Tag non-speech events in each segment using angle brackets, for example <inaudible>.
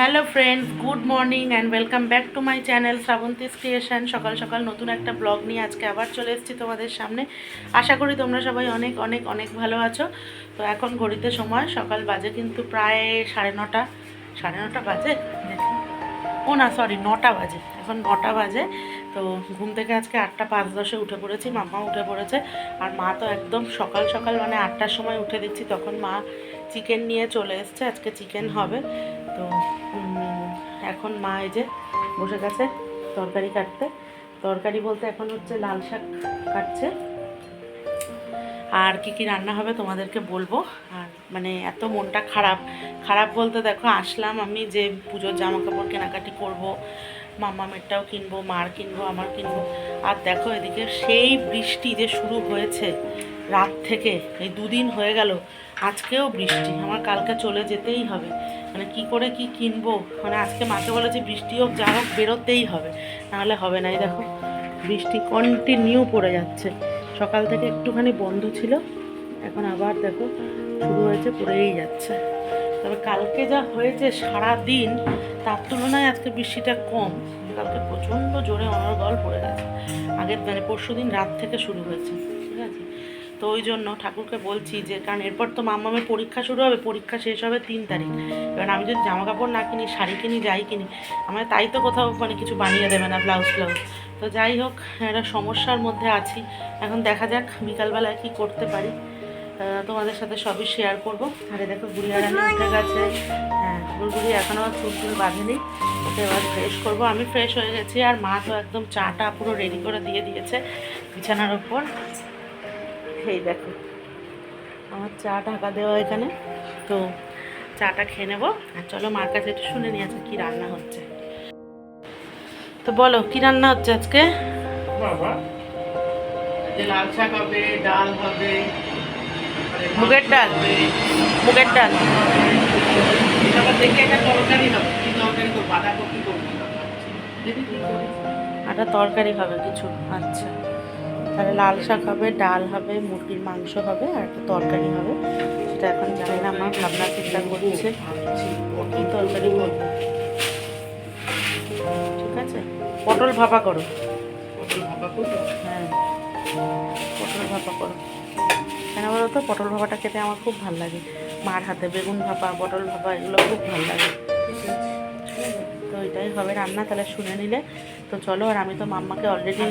Hello friends, good morning and welcome back to my channel Srabanti's creation. সকাল সকাল নতুন একটা ব্লগ নিয়ে আজকে আবার চলে এসেছি তোমাদের সামনে। আশা করি তোমরা সবাই অনেক অনেক অনেক ভালো আছো। তো এখন ঘড়িতে সময়, সকাল বাজে কিন্তু প্রায় সাড়ে নটা সাড়ে নটা বাজে? ও না সরি নটা বাজে। এখন নটা বাজে। তো ঘুম থেকে আজকে আটটা পাঁচ দশে উঠে পড়েছি মাম্মা উঠে পড়েছে। আর মা তো একদম সকাল সকাল মানে আটটার সময় উঠে দিচ্ছি, তখন মা চিকেন নিয়ে চলে এসছে। আজকে চিকেন হবে। তো এখন মা এই যে বসে গেছে তরকারি কাটতে। তরকারি বলতে এখন হচ্ছে লাল শাক কাটছে। আর কি কি রান্না হবে তোমাদেরকে বলব। আর মানে এত মনটা খারাপ। খারাপ বলতে দেখো, আসলাম আমি যে পুজোর জামা কাপড় কেনাকাটি করব মামামেরটাও কিনবো, মার কিনবো, আমার কিনবো। আর দেখো এদিকে সেই বৃষ্টি যে শুরু হয়েছে রাত থেকে, এই দুদিন হয়ে গেল, আজকেও বৃষ্টি। আমার কালকে চলে যেতেই হবে। মানে কি করে কি কিনবো? মানে আজকে মাকে বলে যে বৃষ্টি হোক, যা হোক বেরোতেই হবে, নাহলে হবে না। এই দেখো, বৃষ্টি কন্টিনিউ পড়ে যাচ্ছে। সকাল থেকে একটুখানি বন্ধ ছিল, এখন আবার দেখো শুরু হয়েছে, পড়েই যাচ্ছে। তবে কালকে যা হয়েছে সারা দিন তার তুলনায় আজকে বৃষ্টিটা কম। কালকে প্রচণ্ড জোরে অনর্গল পড়ে গেছে। আগের মানে পরশু দিন রাত থেকে শুরু হয়েছে, ঠিক আছে? তো ওই জন্য ঠাকুরকে বলছি যে, কারণ এরপর তো মামামের পরীক্ষা শুরু হবে, পরীক্ষা শেষ হবে তিন তারিখ। এবার আমি যদি জামা কাপড় না কিনি, শাড়ি কিনি, যাই কিনি আমার তাই তো কোথাও মানে কিছু বানিয়ে দেবে না, ব্লাউজ ফ্লাউজ তো যাই হোক, একটা সমস্যার মধ্যে আছি। এখন দেখা যাক বিকালবেলায় কি করতে পারি। তোমাদের সাথে সবই শেয়ার করব। আরে দেখো গুড়িয়ারানি উঠে গেছে। হ্যাঁ গুড়গুড়ি এখনও চুল টুল বাঁধেনি। ওকে এবার ফ্রেশ করব। আমি ফ্রেশ হয়ে গেছি আর মা তো একদম চাটা পুরো রেডি করে দিয়ে দিয়েছে বিছানার ওপর। এই দেখো আমার চা ঢাকা দেওয়া এখানে। তো চাটা খেয়ে নেব। আর চলো মার কাছে একটু শুনে নিয়ে আজকে কী রান্না হচ্ছে। তো বলো কি রান্না হচ্ছে আজকে? লাল শাক হবে ডাল হবে মুগের ডাল? মুগের ডাল? একটা তরকারি হবে কিছু। আচ্ছা। তাহলে লাল শাক হবে ডাল হবে মুরগির মাংস হবে আর একটা তরকারি হবে। সেটা এখন জানি না আমার ভাবনা চিন্তা করছে। ভাবছি কি তরকারি করব ঠিক আছে? পটল ভাপা করো। পটল ভাপা করব? হ্যাঁ। পটল ভাপা করো। কেন বলো তো? পটল ভাপাটা খেতে আমার খুব ভালো লাগে। মার হাতে বেগুন ভাপা পটল ভাপা এগুলো খুব ভালো লাগে। তো এটাই হবে রান্না, তাহলে শুনে নিলে। তো চলো, আর আমি তো মাম্মাকে অলরেডি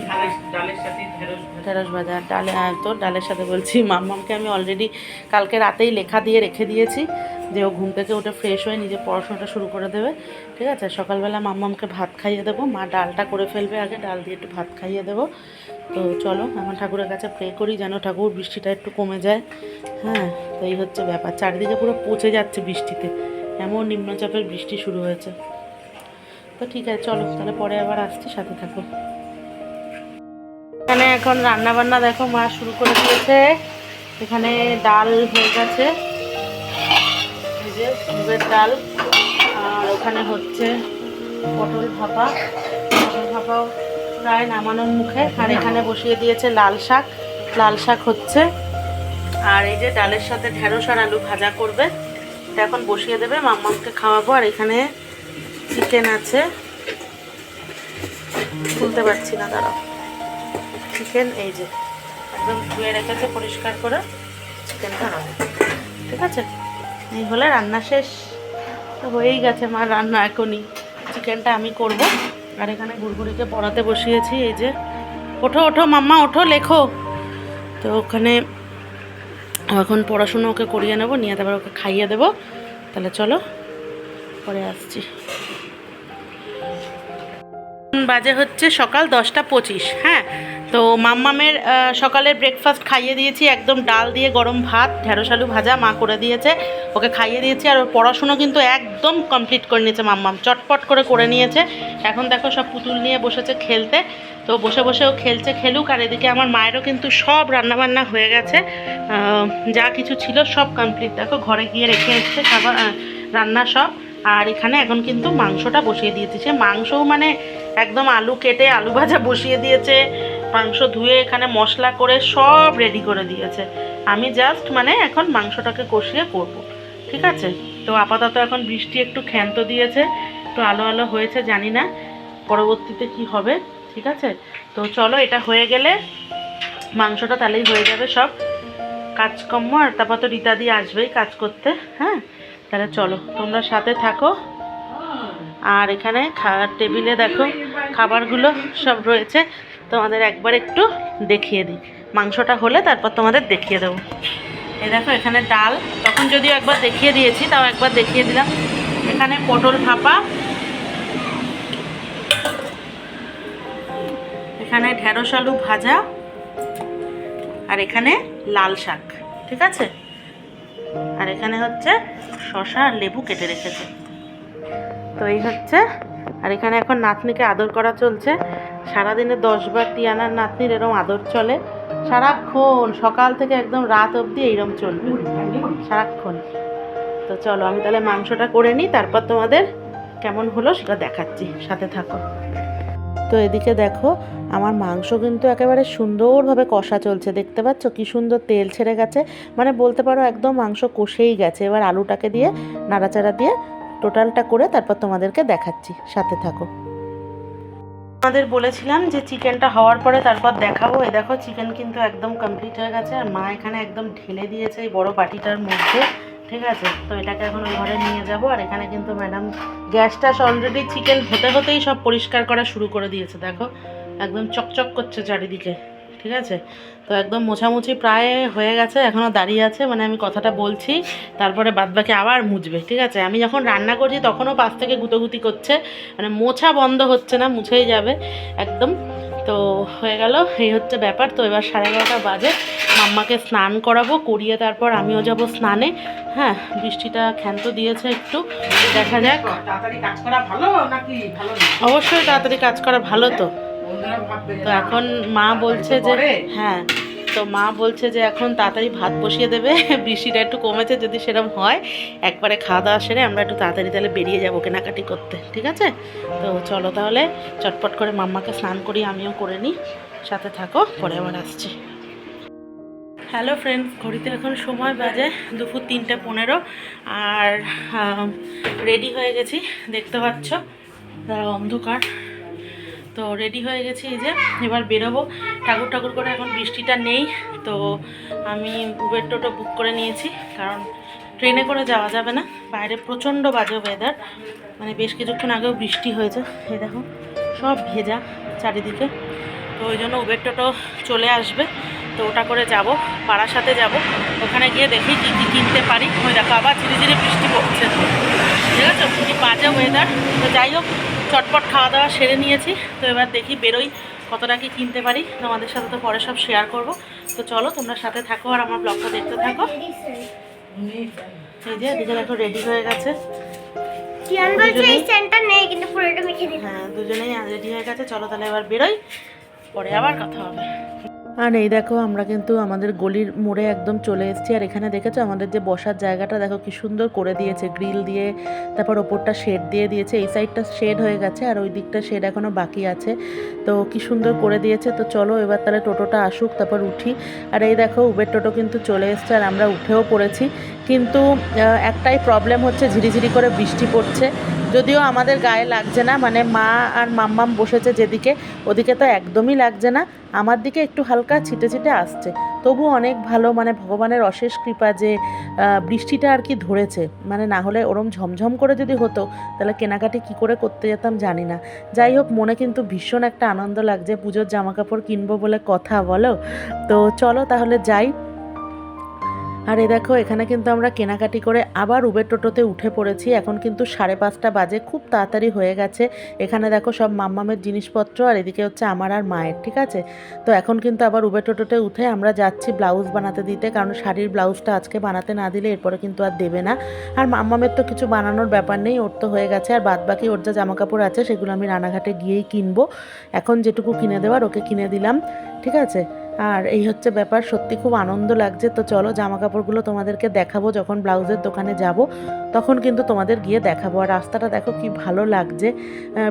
ঢেঁড়স ভাজা, ডালে তো ডালের সাথে বলছি মাম্মামকে আমি অলরেডি কালকে রাতেই লেখা দিয়ে রেখে দিয়েছি, যে ও ঘুম থেকে উঠে ফ্রেশ হয়ে নিজে পড়াশোনাটা শুরু করে দেবে, ঠিক আছে? সকালবেলা মাম্মামকে ভাত খাইয়ে দেবো, মা ডালটা করে ফেলবে আগে, ডাল দিয়ে একটু ভাত খাইয়ে দেবো। তো চলো এখন ঠাকুরের কাছে প্রে করি যেন ঠাকুর বৃষ্টিটা একটু কমে যায় হ্যাঁ? তো এই হচ্ছে ব্যাপার, চারিদিকে পুরো পচে যাচ্ছে বৃষ্টিতে, এমন নিম্নচাপের বৃষ্টি শুরু হয়েছে। তো ঠিক আছে, চলো, তাহলে পরে আবার আসছি, সাথে থাকো। এখানে এখন রান্না বান্না দেখো, মা শুরু করে দিয়েছে। এখানে ডাল হয়ে গেছে। ডাল, আর ওখানে হচ্ছে পটল ভাপা। পটল ভাপাও প্রায় নামানোর মুখে। আর এখানে বসিয়ে দিয়েছে লাল শাক। লাল শাক হচ্ছে। আর এই যে ডালের সাথে ঢেঁড়স আর আলু ভাজা করবে। এখন বসিয়ে দেবে মাম্মাকে খাওয়াবো। আর এখানে চিকেন আছে। খুলতে পারছি না, দাঁড়াও। চিকেন এই যে, একদম ধুয়ে রেখেছে, পরিষ্কার করে চিকেনটা হবে। ঠিক আছে? এই হলে রান্না শেষ। তো হয়েই গেছে আমার রান্না এখনই। চিকেনটা আমি করব। আর এখানে গুড়গুড়িকে পড়াতে বসিয়েছি, এই যে। ওঠো ওঠো, মাম্মা, ওঠো, লেখো। তো ওখানে এখন পড়াশুনো ওকে করিয়ে নেব, নিয়ে তারপর ওকে খাইয়ে দেবো। তাহলে চলো, পরে আসছি। বাজে হচ্ছে সকাল দশটা পঁচিশ হ্যাঁ? তো মাম্মামের সকালের ব্রেকফাস্ট খাইয়ে দিয়েছি, একদম ডাল দিয়ে গরম ভাত, ঢেঁড়স আলু ভাজা, মা করে দিয়েছে, ওকে খাইয়ে দিয়েছি, আর ওর পড়াশুনো কিন্তু একদম কমপ্লিট করে নিয়েছে মাম্মাম, চটপট করে করে নিয়েছে। এখন দেখো সব পুতুল নিয়ে বসেছে খেলতে, তো বসে বসে ও খেলছে খেলুক, আর এদিকে আমার মায়েরও কিন্তু সব রান্নাবান্না হয়ে গেছে যা কিছু ছিল সব কমপ্লিট দেখো ঘরে গিয়ে রেখে এসছে খাবার রান্না সব, আর এখানে এখন কিন্তু মাংসটা বসিয়ে দিয়েছি। সে মাংসও মানে একদম আলু কেটে আলু ভাজা বসিয়ে দিয়েছে, মাংস ধুয়ে এখানে মশলা করে সব রেডি করে দিয়েছে। আমি জাস্ট মানে এখন মাংসটাকে কষিয়ে করব, ঠিক আছে? তো আপাতত এখন বৃষ্টি একটু ক্ষান্ত দিয়েছে, একটু আলো আলো হয়েছে, জানি না পরবর্তীতে কি হবে, ঠিক আছে? তো চলো, এটা হয়ে গেলে মাংসটা তাহলেই হয়ে যাবে সব। কাজকর্ম আর তারপর তো রীতাদি আসবেই কাজ করতে হ্যাঁ? তাহলে চলো, তোমরা সাথে থাকো। আর এখানে খাওয়ার টেবিলে দেখো খাবারগুলো সব রয়েছে। তোমাদের একবার একটু দেখিয়ে দিই। মাংসটা হলে তারপর তোমাদের দেখিয়ে দেবো। এ দেখো এখানে ডাল। তখন যদিও একবার দেখিয়ে দিয়েছি, তাও একবার দেখিয়ে দিলাম। এখানে পটল ভাপা। এখানে ঢেঁড়স আলু ভাজা। আর এখানে লাল শাক, ঠিক আছে? আর এখানে হচ্ছে শশা আর লেবু কেটে রেখেছে। তো এই হচ্ছে। আর এখানে এখন নাতনিকে আদর করা চলছে। সারাদিনে দশবার টিয়ানার নাতনির এরম আদর চলে। সারাক্ষণ, সকাল থেকে একদম রাত অবধি এইরকম চলবে। সারাক্ষণ। তো চলো, আমি তাহলে মাংসটা করে নিই, তারপর তোমাদের কেমন হলো সেটা দেখাচ্ছি। সাথে থাকো। তো এদিকে দেখো, আমার মাংস কিন্তু একেবারে সুন্দরভাবে কষা চলছে। দেখতে পাচ্ছ কি সুন্দর তেল ছেড়ে গেছে। মানে বলতে পারো একদম মাংস কষেই গেছে। এবার আলুটাকে দিয়ে, নাড়াচাড়া দিয়ে টোটালটা করে তারপর তোমাদেরকে দেখাচ্ছি। সাথে থাকো। আমাদের বলেছিলাম যে চিকেনটা হওয়ার পরে তারপর দেখাবো। এই দেখো, চিকেন কিন্তু একদম কমপ্লিট হয়ে গেছে আর মা এখানে একদম ঢেলে দিয়েছে এই বড় বাটিটার মধ্যে, ঠিক আছে? তো এটাকে এখন ওই ঘরে নিয়ে যাব। আর এখানে কিন্তু ম্যাডাম গ্যাসটা অলরেডি চিকেন হতে হতেই সব পরিষ্কার করা শুরু করে দিয়েছে, দেখো? একদম চকচক করছে চারিদিকে। ঠিক আছে? তো একদম মোছামুছি প্রায় হয়ে গেছে এখনও দাঁড়িয়ে আছে মানে আমি কথাটা বলছি তারপরে বাদবাকি আবার মুছবে ঠিক আছে? আমি যখন রান্না করছি তখনও পাশ থেকে গুতোগুতি করছে মানে মোছা বন্ধ হচ্ছে না মুছেই যাবে একদম। তো হয়ে গেল এই হচ্ছে ব্যাপার। তো এবার সাড়ে এগারোটা বাজে মাম্মাকে স্নান করাবো করিয়ে তারপর আমিও যাব স্নানে। হ্যাঁ বৃষ্টিটা ক্ষান্ত দিয়েছে একটু দেখা যাক। তাড়াতাড়ি কাজ করা ভালো নাকি ভালো অবশ্যই তাড়াতাড়ি কাজ করা ভালো তো। তো এখন মা বলছে যে? হ্যাঁ তো মা বলছে যে এখন তাড়াতাড়ি ভাত বসিয়ে দেবে বৃষ্টিটা একটু কমেছে যদি সেরকম হয় একবারে খাওয়া দাওয়া সেরে আমরা একটু তাড়াতাড়ি তাহলে বেরিয়ে যাব কেনাকাটি করতে ঠিক আছে? তো চলো তাহলে চটপট করে মাম্মাকে স্নান করি আমিও করে নিই সাথে থাকো পরে আবার আসছি। হ্যালো ফ্রেন্ডস ঘড়িতে এখন সময় বাজে দুপুর তিনটে পনেরো আর রেডি হয়ে গেছি দেখতে পাচ্ছ তারা অন্ধকার। তো রেডি হয়ে গেছি, এই যে এবার বেরোবো। ঠাকুর ঠাকুর করে এখন বৃষ্টিটা নেই, তো আমি উবের টোটো বুক করে নিয়েছি, কারণ ট্রেনে করে যাওয়া যাবে না। বাইরে প্রচণ্ড বাজে ওয়েদার মানে বেশ কিছুক্ষণ আগেও বৃষ্টি হয়েছে, এই দেখো, সব ভেজা চারিদিকে। তো ওই জন্য উবের টোটো চলে আসবে, তো ওটা করে যাব, পাড়ার সাথে যাব। ওখানে গিয়ে দেখি কী কী কিনতে পারি। ওই দেখো আবার ধীরে ধীরে বৃষ্টি পড়ছে। ঠিক আছে? কি বাজে ওয়েদার তো যাই হোক চটপট খাওয়া দাওয়া সেরে নিয়েছি। তো এবার দেখি বেরোই কতটা কি কিনতে পারি। তোমাদের সাথে তো পরে সব শেয়ার করব। তো চলো তোমরা সাথে থাকো আর আমার ব্লগটা দেখতে থাকো। এই যে দুজন একটু রেডি হয়ে গেছে। হ্যাঁ দুজনেই রেডি হয়ে গেছে। চলো তাহলে এবার বেরোই। পরে আবার কথা হবে। আর এই দেখো, আমরা কিন্তু আমাদের গলির মোড়ে একদম চলে এসেছি। আর এখানে দেখেছ, আমাদের যে বসার জায়গাটা, দেখো কি সুন্দর করে দিয়েছে। গ্রিল দিয়ে, তারপর ওপরটা শেড দিয়ে দিয়েছে। এই সাইডটা শেড হয়ে গেছে, আর ওই দিকটা শেড এখনও বাকি আছে। তো কি সুন্দর করে দিয়েছে। তো চলো, এবার তাহলে টোটোটা আসুক, তারপর উঠি। আর এই দেখো, উবের টোটো কিন্তু চলে এসছে, আর আমরা উঠেও পড়েছি। কিন্তু একটাই প্রবলেম হচ্ছে ঝিরিঝিরি করে বৃষ্টি পড়ছে। যদিও আমাদের গায়ে লাগছে না মানে মা আর মাম্মাম বসেছে যেদিকে, ওদিকে তো একদমই লাগছে না। আমার দিকে একটু হালকা ছিটে ছিটে আসছে। তবু অনেক ভালো মানে ভগবানের অশেষ কৃপা যে বৃষ্টিটা আর কি ধরেছে। মানে না হলে ওরম ঝমঝম করে যদি হতো, তাহলে কেনাকাটি কি করে করতে যেতাম জানি না। যাই হোক, মনে কিন্তু ভীষণ একটা আনন্দ লাগছে। পুজোর জামা কাপড় কিনবো বলে কথা বলো। তো চলো তাহলে যাই। আর এ দেখো, এখানে কিন্তু আমরা কেনাকাটি করে আবার উবের টোটোতে উঠে পড়েছি। এখন কিন্তু সাড়ে পাঁচটা বাজে, খুব তাড়াতাড়ি হয়ে গেছে। এখানে দেখো সব মাম্মামের জিনিসপত্র আর এদিকে হচ্ছে আমার আর মায়ের, ঠিক আছে? তো এখন কিন্তু আবার উবের টোটোতে উঠে আমরা যাচ্ছি ব্লাউজ বানাতে দিতে, কারণ শাড়ির ব্লাউজটা আজকে বানাতে না দিলে এরপরে কিন্তু আর দেবে না। আর মাম্মামের তো কিছু বানানোর ব্যাপার নেই, ওর তো হয়ে গেছে। আর বাদ বাকি ওর যা জামা কাপড় আছে, সেগুলো আমি রানাঘাটে গিয়েই কিনবো। এখন যেটুকু কিনে দেওয়ার, ওকে কিনে দিলাম, ঠিক আছে? আর এই হচ্ছে ব্যাপার, সত্যি খুব আনন্দ লাগছে। তো চলো জামা কাপড়গুলো তোমাদেরকে দেখাবো যখন ব্লাউজের দোকানে যাব, তখন কিন্তু তোমাদের গিয়ে দেখাবো। আর রাস্তাটা দেখো কি ভালো লাগছে।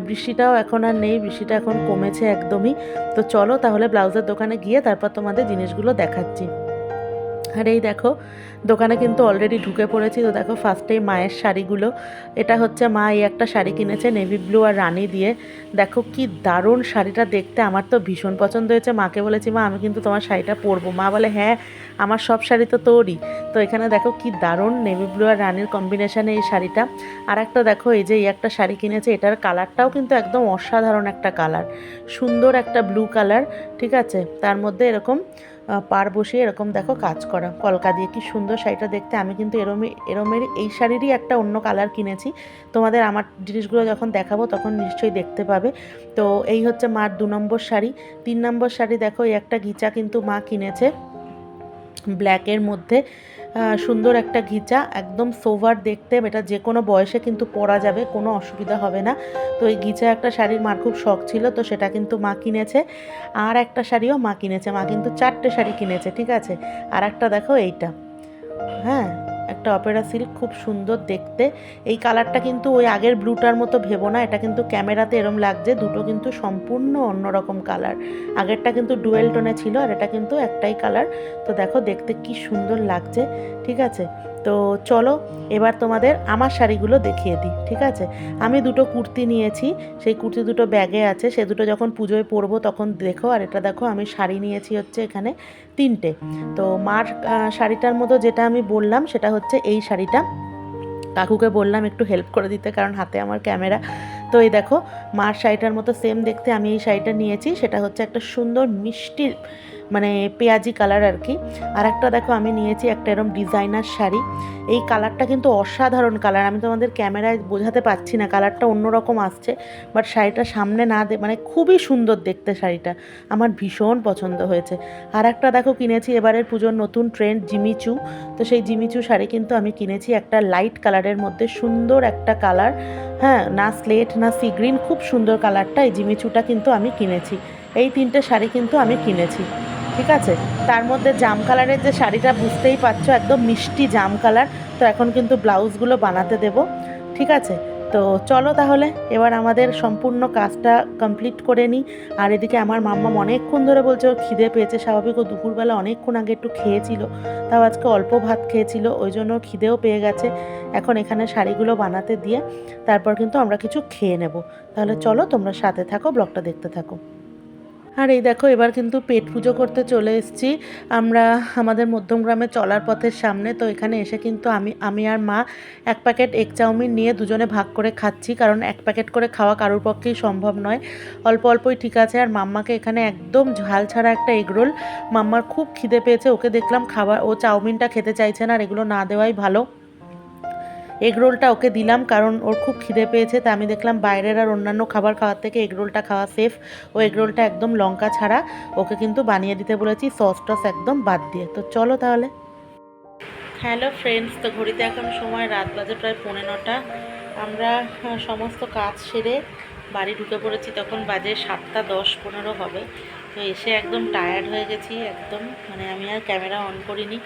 বৃষ্টিটাও এখন আর নেই, বৃষ্টিটা এখন কমেছে একদমই। তো চলো তাহলে ব্লাউজের দোকানে গিয়ে তারপর তোমাদের জিনিসগুলো দেখাচ্ছি। আর এই দেখো, দোকানে কিন্তু অলরেডি ঢুকে পড়েছি। তো দেখো ফার্স্টেই মায়ের শাড়িগুলো। এটা হচ্ছে মা এই একটা শাড়ি কিনেছে নেভি ব্লু আর রানি দিয়ে। দেখো কি দারুণ শাড়িটা দেখতে, আমার তো ভীষণ পছন্দ হয়েছে। মাকে বলেছি, মা, আমি কিন্তু তোমার শাড়িটা পরবো। মা বলে হ্যাঁ আমার সব শাড়ি তো তোরই। তো এখানে দেখো কি দারুণ নেভি ব্লু আর রানির কম্বিনেশানে এই শাড়িটা। আর একটা দেখো, এই যে এই একটা শাড়ি কিনেছে, এটার কালারটাও কিন্তু একদম অসাধারণ একটা কালার সুন্দর একটা ব্লু কালার ঠিক আছে? তার মধ্যে এরকম পার বসিয়ে এরকম দেখো কাজ করা। কলকা দিয়ে কি সুন্দর শাড়িটা দেখতে। আমি কিন্তু এরমই এরমের এই শাড়িরই একটা অন্য কালার কিনেছি। তোমাদের আমার জিনিসগুলো যখন দেখাবো তখন নিশ্চয়ই দেখতে পাবে। তো এই হচ্ছে মার দু নম্বর শাড়ি। তিন নম্বর শাড়ি দেখো, এই একটা গিচা কিন্তু মা কিনেছে। ব্ল্যাকের মধ্যে সুন্দর একটা ঘিচা, একদম সোভার দেখতে, এটা যে কোনো বয়সে কিন্তু পরা যাবে, কোনো অসুবিধা হবে না। তো এই ঘিচা একটা শাড়ির মার খুব শখ ছিল, তো সেটা কিন্তু মা কিনেছে। আর একটা শাড়িও মা কিনেছে, মা কিন্তু চারটে শাড়ি কিনেছে, ঠিক আছে? আর একটা দেখো এইটা হ্যাঁ? একটা অপেরা সিল্ক, খুব সুন্দর দেখতে। এই কালারটা কিন্তু ওই আগের ব্লুটার মতো ভেবো না, এটা কিন্তু ক্যামেরাতে এরম লাগছে, দুটো কিন্তু সম্পূর্ণ অন্যরকম কালার। আগেরটা কিন্তু ডুয়েল টোনে ছিল আর এটা কিন্তু একটাই কালার। তো দেখো দেখতে কি সুন্দর লাগছে, ঠিক আছে? তো চলো, এবার তোমাদের আমার শাড়িগুলো দেখিয়ে দিই, ঠিক আছে? আমি দুটো কুর্তি নিয়েছি, সেই কুর্তি দুটো ব্যাগে আছে, সে দুটো যখন পুজোয় পরবো তখন দেখো, আর এটা দেখো, আমি শাড়ি নিয়েছি হচ্ছে এখানে তিনটে। তো মার শাড়িটার মতো যেটা আমি বললাম, সেটা হচ্ছে এই শাড়িটা। কাকুকে বললাম একটু হেল্প করে দিতে, কারণ হাতে আমার ক্যামেরা তো এই দেখো, মার শাড়িটার মতো সেম দেখতে আমি এই শাড়িটা নিয়েছি, সেটা হচ্ছে একটা সুন্দর মিষ্টি মানে পেঁয়াজি কালার আর কি। আর একটা দেখো, আমি নিয়েছি একটা এরম ডিজাইনার শাড়ি। এই কালারটা কিন্তু অসাধারণ কালার আমি তোমাদের ক্যামেরায় বোঝাতে পারছি না। কালারটা অন্যরকম আসছে বাট শাড়িটা সামনে না দে মানে খুবই সুন্দর দেখতে শাড়িটা। আমার ভীষণ পছন্দ হয়েছে। আর একটা দেখো, কিনেছি এবারের পুজোর নতুন ট্রেন্ড জিমিচু তো সেই জিমিচু শাড়ি কিন্তু আমি কিনেছি একটা লাইট কালারের মধ্যে, সুন্দর একটা কালার হ্যাঁ না স্লেট না সি গ্রিন খুব সুন্দর কালারটা এই জিমিচুটা কিন্তু আমি কিনেছি। এই তিনটে শাড়ি কিন্তু আমি কিনেছি। ঠিক আছে? তার মধ্যে জাম কালারের যে শাড়িটা বুঝতেই পারছ, একদম মিষ্টি জাম কালার তো এখন কিন্তু ব্লাউজগুলো বানাতে দেব, ঠিক আছে? তো চলো তাহলে, এবার আমাদের সম্পূর্ণ কাজটা কমপ্লিট করে নিই। আর এদিকে আমার মাম্মা অনেকক্ষণ ধরে বলছে, ওর খিদে পেয়েছে, স্বাভাবিক, ও দুপুরবেলা অনেকক্ষণ আগে একটু খেয়েছিল, তাও আজকে অল্প ভাত খেয়েছিল, ওই জন্য খিদেও পেয়ে গেছে। এখন এখানে শাড়িগুলো বানাতে দিয়ে, তারপর কিন্তু আমরা কিছু খেয়ে নেব। তাহলে চলো তোমরা সাথে থাকো, ব্লগটা দেখতে থাকো। আর এই দেখো, এবার কিন্তু পেট পুজো করতে চলে এসেছি। আমরা আমাদের মধ্যমগ্রামে চলার পথের সামনে, তো এখানে এসে কিন্তু আমি আমি আর মা এক প্যাকেট এগ চাউমিন নিয়ে দুজনে ভাগ করে খাচ্ছি, কারণ এক প্যাকেট করে খাওয়া কারোর পক্ষেই সম্ভব নয়। অল্প অল্পই ঠিক আছে, আর মাম্মাকে এখানে একদম ঝাল ছাড়া একটা এগরোল মাম্মার খুব খিদে পেয়েছে, ওকে দেখলাম খাবার ও চাউমিনটা খেতে চাইছে না, আর এগুলো না দেওয়াই ভালো। এগরোলটা ওকে দিলাম কারণ ওর খুব খিদে পেয়েছে, তা আমি দেখলাম বাইরের আর অন্যান্য খাবার খাওয়ার থেকে এগরোলটা খাওয়া সেফ ও এগরোলটা একদম লঙ্কা ছাড়া। ওকে কিন্তু বানিয়ে দিতে বলেছি সস টস একদম বাদ দিয়ে। তো চলো তাহলে। হ্যালো ফ্রেন্ডস তো ঘড়িতে এখন সময় রাত বাজে প্রায় পৌনে নটা। আমরা সমস্ত কাজ সেরে বাড়ি ঢুকে পড়েছি, তখন বাজে সাতটা দশ পনেরো হবে। তো এসে একদম টায়ার্ড হয়ে গেছি, একদম। মানে আমি আর ক্যামেরা অন করিনি।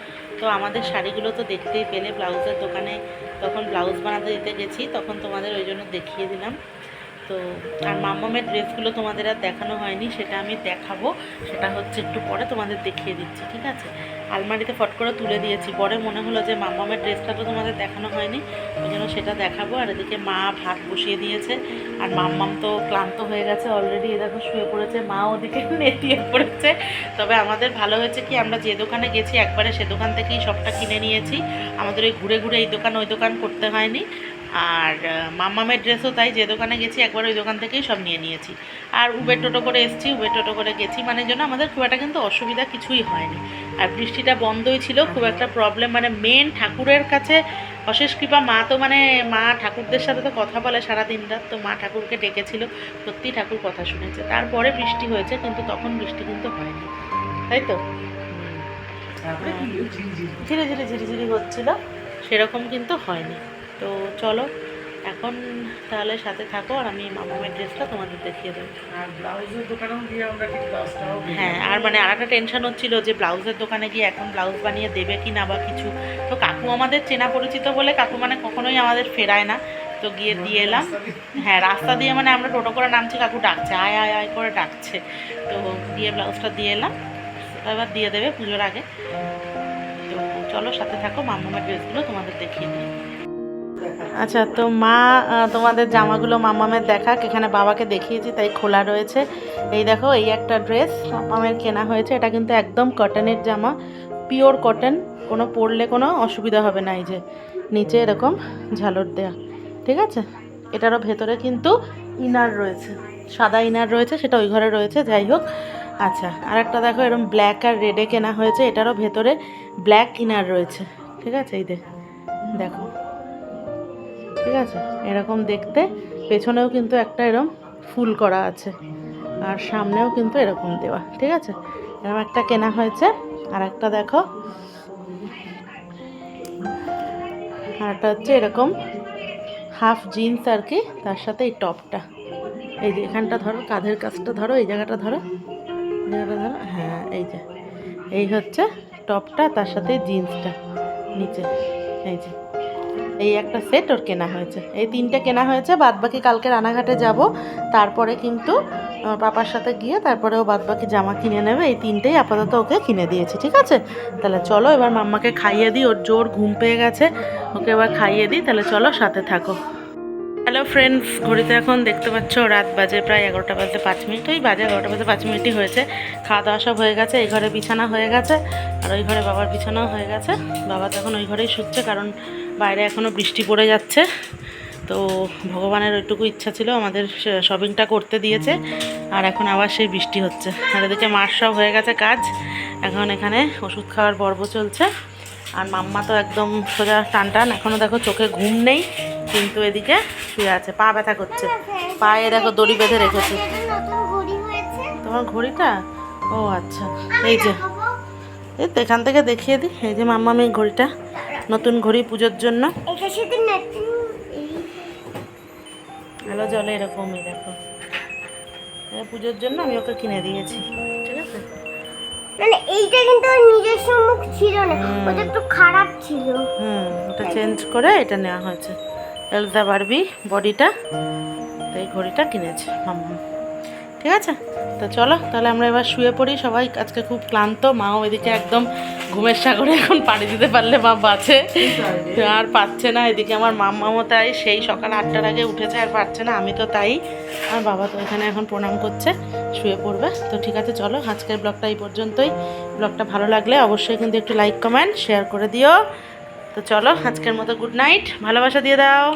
তো আমাদের শাড়িগুলো তো দেখতেই পেলে, ব্লাউজের দোকানে তখন ব্লাউজ বানাতে দিতে গেছি, তখন তোমাদের ওই জন্য দেখিয়ে দিলাম। তো, আর মাম্মামের ড্রেসগুলো তোমাদের আর দেখানো হয়নি, সেটা আমি দেখাবো। সেটা হচ্ছে একটু পরে তোমাদের দেখিয়ে দিচ্ছি, ঠিক আছে? আলমারিতে ফট করে তুলে দিয়েছি। পরে মনে হলো যে মাম্মামের ড্রেসটা তো তোমাদের দেখানো হয়নি, ওই জন্য সেটা দেখাবো। আর এদিকে মা ভাত বসিয়ে দিয়েছে, আর মাম্মাম তো ক্লান্ত হয়ে গেছে অলরেডি এ দেখো শুয়ে পড়েছে, মা ওদিকে <laughs> নেতিয়ে পড়েছে। তবে আমাদের ভালো হয়েছে কি, আমরা যে দোকানে গেছি, একবারে সে দোকান থেকেই সবটা কিনে নিয়েছি। আমাদের ওই ঘুরে ঘুরে এই দোকান, ওই দোকান করতে হয়নি। আর আহ, মাম্মামের ড্রেসও তাই যে দোকানে গেছি একবার ওই দোকান থেকেই সব নিয়ে নিয়েছি। আর উবের টোটো করে এসেছি উবের টোটো করে গেছি মানে জন্য আমাদের খুব একটা কিন্তু অসুবিধা কিছুই হয়নি। আর বৃষ্টিটা বন্ধই ছিল খুব একটা প্রবলেম মানে মেন ঠাকুরের কাছে অশেষ কৃপা মা তো মানে মা ঠাকুরদের সাথে তো কথা বলে সারা দিন রাত তো মা ঠাকুরকে ডেকেছিল। সত্যি ঠাকুর কথা শুনেছে। তারপরে বৃষ্টি হয়েছে কিন্তু তখন বৃষ্টি কিন্তু হয়নি। তাই তো? ধীরে ধীরে ঝিরিঝিরি হচ্ছিল সেরকম কিন্তু হয়নি। তো চলো এখন তাহলে সাথে থাকো আর আমি মামামের ড্রেসটা তোমাদের দেখিয়ে দেবো। আর ব্লাউজের দোকানেও গিয়ে আমরা ঠিক ব্লাউজটাও হ্যাঁ আর মানে আর একটা টেনশন হচ্ছিল যে ব্লাউজের দোকানে গিয়ে এখন ব্লাউজ বানিয়ে দেবে কি না বা কিছু। তো কাকু আমাদের চেনা পরিচিত বলে কাকু মানে কখনোই আমাদের ফেরায় না। তো গিয়ে দিয়ে এলাম। হ্যাঁ রাস্তা দিয়ে মানে আমরা টোটো করে নামছি কাকু ডাকছে আয় আয় আয় করে ডাকছে। তো দিয়ে ব্লাউজটা দিয়ে এলাম। এবার দিয়ে দেবে পুজোর আগে। তো চলো সাথে থাকো মাম্মামের ড্রেসগুলো তোমাদের দেখিয়ে দিই। আচ্ছা তো মা তোমাদের জামাগুলো মামামের দেখাক। এখানে বাবাকে দেখিয়েছি, তাই খোলা রয়েছে। এই দেখো, এই একটা ড্রেস মাম্মামের কেনা হয়েছে। এটা কিন্তু একদম কটনের জামা পিওর কটন কোনো পরলে কোনো অসুবিধা হবে না। এই যে, নিচে এরকম ঝালর দেয়া, ঠিক আছে? এটারও ভেতরে কিন্তু ইনার রয়েছে, সাদা ইনার রয়েছে, সেটা ওই ঘরে রয়েছে, যাই হোক। আচ্ছা আর একটা দেখো এরকম ব্ল্যাক আর রেডে কেনা হয়েছে। এটারও ভেতরে ব্ল্যাক ইনার রয়েছে, ঠিক আছে? এই দেখো। ঠিক আছে? এরকম দেখতে। পেছনেও কিন্তু একটা এরকম ফুল করা আছে। আর সামনেও কিন্তু এরকম দেওয়া, ঠিক আছে? এরকম একটা কেনা হয়েছে। আর একটা দেখো। আর একটা হচ্ছে এরকম হাফ জিন্স আর কি, তার সাথে এই টপটা। এই যে এখানটা ধরো, কাঁধের কাছটা ধরো, এই জায়গাটা ধরো। জায়গাটা ধরো হ্যাঁ এই যে। এই হচ্ছে টপটা, তার সাথে জিন্সটা, নিচে। এই যে। এই একটা সেট ওর কেনা হয়েছে। এই তিনটে কেনা হয়েছে বাদ বাকি কালকে রানাঘাটে যাব। তারপরে কিন্তু পাপার সাথে গিয়ে তারপরে ও বাদ বাকি জামা কিনে নেবে। এই তিনটেই আপাতত ওকে কিনে দিয়েছি, ঠিক আছে? তাহলে চলো, এবার মাম্মাকে খাইয়ে দিই। ওর জোর ঘুম পেয়ে গেছে। ওকে এবার খাইয়ে দিই। তাহলে চলো, সাথে থাকো। হ্যালো ফ্রেন্ডস ঘড়িতে এখন দেখতে পাচ্ছ, রাত বাজে প্রায় এগারোটা বাজে পাঁচ মিনিট। ওই বাজে এগারোটা বাজে পাঁচ মিনিটই হয়েছে। খাওয়া দাওয়া সব হয়ে গেছে। এই ঘরে বিছানা হয়ে গেছে। আর ওই ঘরে বাবার বিছানাও হয়ে গেছে। বাবা তো এখন ওই ঘরেই শুচ্ছে, কারণ বাইরে এখনও বৃষ্টি পড়ে যাচ্ছে। তো ভগবানের ওইটুকু ইচ্ছা ছিল, আমাদের শপিংটা করতে দিয়েছে। আর এখন আবার সেই বৃষ্টি হচ্ছে। আর এদিকে মার সব হয়ে গেছে কাজ। এখন এখানে ওষুধ খাওয়ার পর্ব চলছে। আর মাম্মা তো একদম সোজা টান টান এখনও দেখো চোখে ঘুম নেই, কিন্তু এদিকে শুয়ে আছে, পা ব্যথা করছে। পায়ে দেখো দড়ি বেঁধে রেখেছে। তোমার ঘড়িটা? ও আচ্ছা। এই যে। এই তো এখান থেকে দেখিয়ে দিই। এই যে মাম্মা এই ঘড়িটা। নতুন ঘড়ি পুজোর জন্য। আলো জলে এরকমই দেখো। পুজোর জন্য আমি ওকে কিনে দিয়েছি। ঠিক আছে? মানে এইটা কিন্তু নিজস্ব মুখ ছিল না ওটা একটু খারাপ ছিল। হুম ওটা চেঞ্জ করে এটা নেওয়া হয়েছে। এলজা বারবি বডিটা তো এই ঘড়িটা কিনেছে ঠিক আছে? তো চলো, তাহলে আমরা এবার শুয়ে পড়ি। সবাই আজকে খুব ক্লান্ত, মাও এদিকে একদম ঘুমের সাগরে এখন পাড়ি দিতে পারলে মা বাঁচে। আর পাচ্ছে না, এদিকে আমার মাম্মামও তাই, সেই সকাল আটটার আগে উঠেছে আর পারছে না, আমি তো তাই। আর বাবা তো এখানে এখন প্রণাম করছে, শুয়ে পড়বে। তো ঠিক আছে, চলো, আজকের ব্লগটা এই পর্যন্তই। ব্লগটা ভালো লাগলে অবশ্যই কিন্তু একটু লাইক, কমেন্ট, শেয়ার করে দিও। তো চলো, আজকের মতো গুড নাইট, ভালোবাসা দিয়ে দাও।